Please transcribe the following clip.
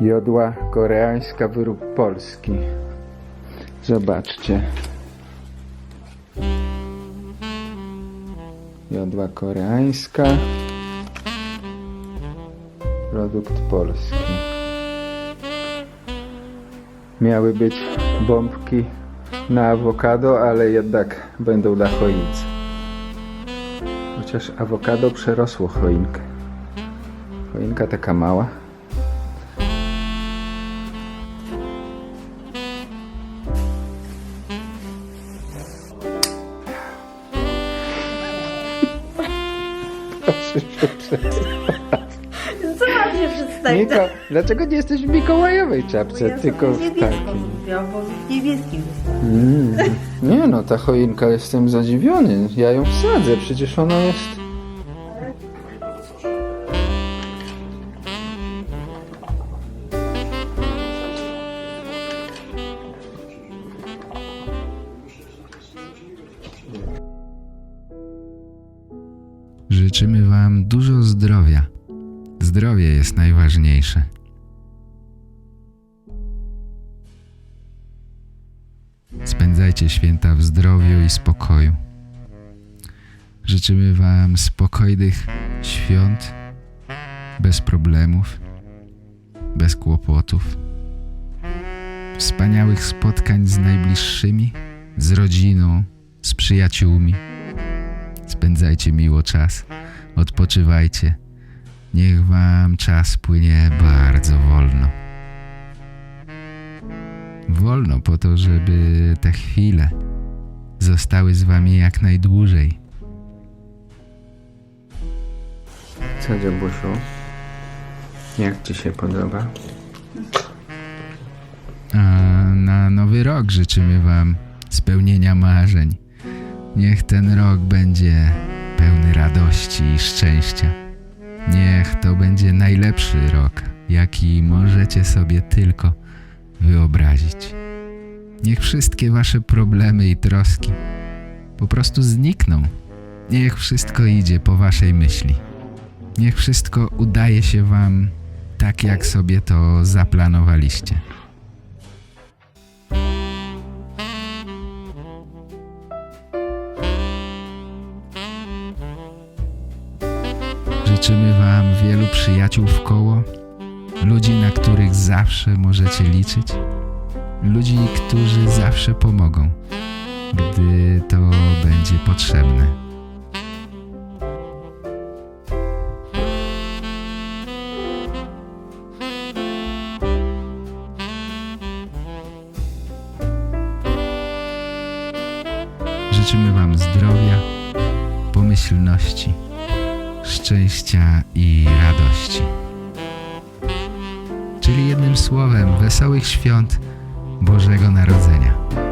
Jodła koreańska, wyrób polski. Zobaczcie. Jodła koreańska. Produkt polski. Miały być bombki na awokado, ale jednak będą dla choinki. Chociaż awokado przerosło choinkę. Choinka taka mała. Proszę się przedstawić. Co mam się przedstawić? Miko, dlaczego nie jesteś w mikołajowej czapce, ja tylko w takiej? bo w niebieskim. Mm. Nie no, ta choinka, jestem zadziwiony. Ja ją wsadzę, przecież ona jest... Życzymy Wam dużo zdrowia. Zdrowie jest najważniejsze. Spędzajcie święta w zdrowiu i spokoju. Życzymy Wam spokojnych świąt, bez problemów, bez kłopotów, wspaniałych spotkań z najbliższymi, z rodziną, z przyjaciółmi. Spędzajcie miło czas, odpoczywajcie. Niech wam czas płynie bardzo wolno. Wolno po to, żeby te chwile zostały z wami jak najdłużej. Co, Dziabusiu? Jak ci się podoba? A na nowy rok życzymy wam spełnienia marzeń. Niech ten rok będzie pełny radości i szczęścia. Niech to będzie najlepszy rok, jaki możecie sobie tylko wyobrazić. Niech wszystkie wasze problemy i troski po prostu znikną. Niech wszystko idzie po waszej myśli. Niech wszystko udaje się wam tak, jak sobie to zaplanowaliście. Życzymy Wam wielu przyjaciół w koło, ludzi, na których zawsze możecie liczyć, ludzi, którzy zawsze pomogą, gdy to będzie potrzebne. Życzymy Wam zdrowia, pomyślności szczęścia i radości. Czyli jednym słowem wesołych świąt Bożego Narodzenia.